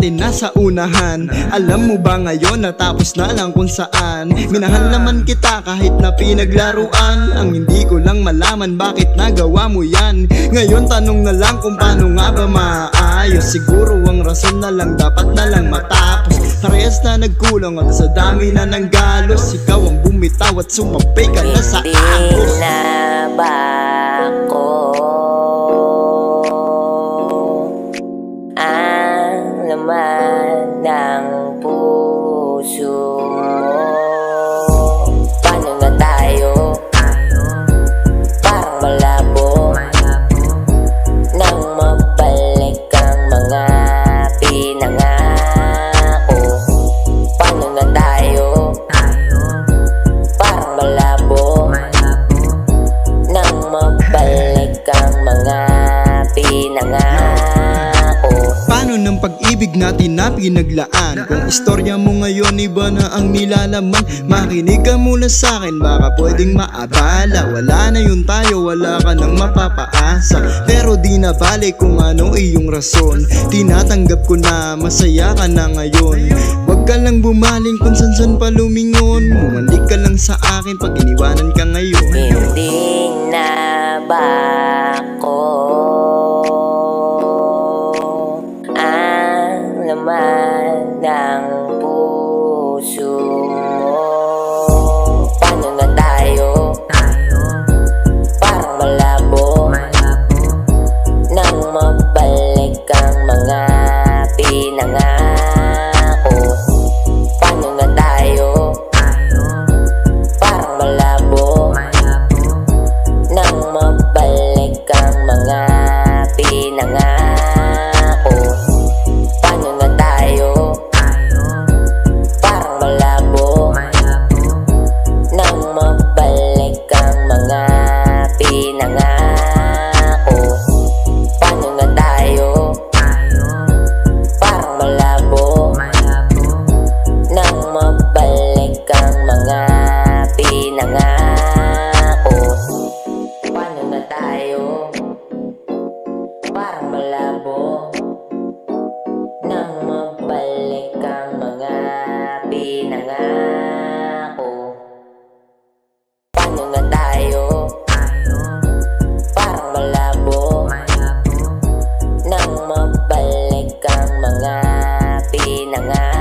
natin nasa unahan. Alam mo ba ngayon natapos na lang kung saan? Minahal naman kita kahit na pinaglaruan. Ang hindi ko lang malaman bakit nagawa mo yan. Ngayon tanong na lang kung paano nga ba maayos. Siguro ang rason na lang dapat na lang matapos. Parehas na nagkulang at sa dami na ng galos Ikaw ang bumitaw at sumabay ka na sa Hindi agos. na ba pag-ibig natin na pinaglaan? Kung istorya mo ngayon iba na ang nilalaman. Makinig ka muna sa akin baka pwedeng maabala. Wala na yun tayo, wala ka nang mapapaasa. Pero di na balik kung ano iyong rason. Tinatanggap ko na masaya ka na ngayon. Huwag ka lang bumaling kung san san pa lumingon. Bumalik ka lang sa akin pag iniwanan ka ngayon. Hindi na ba na nga.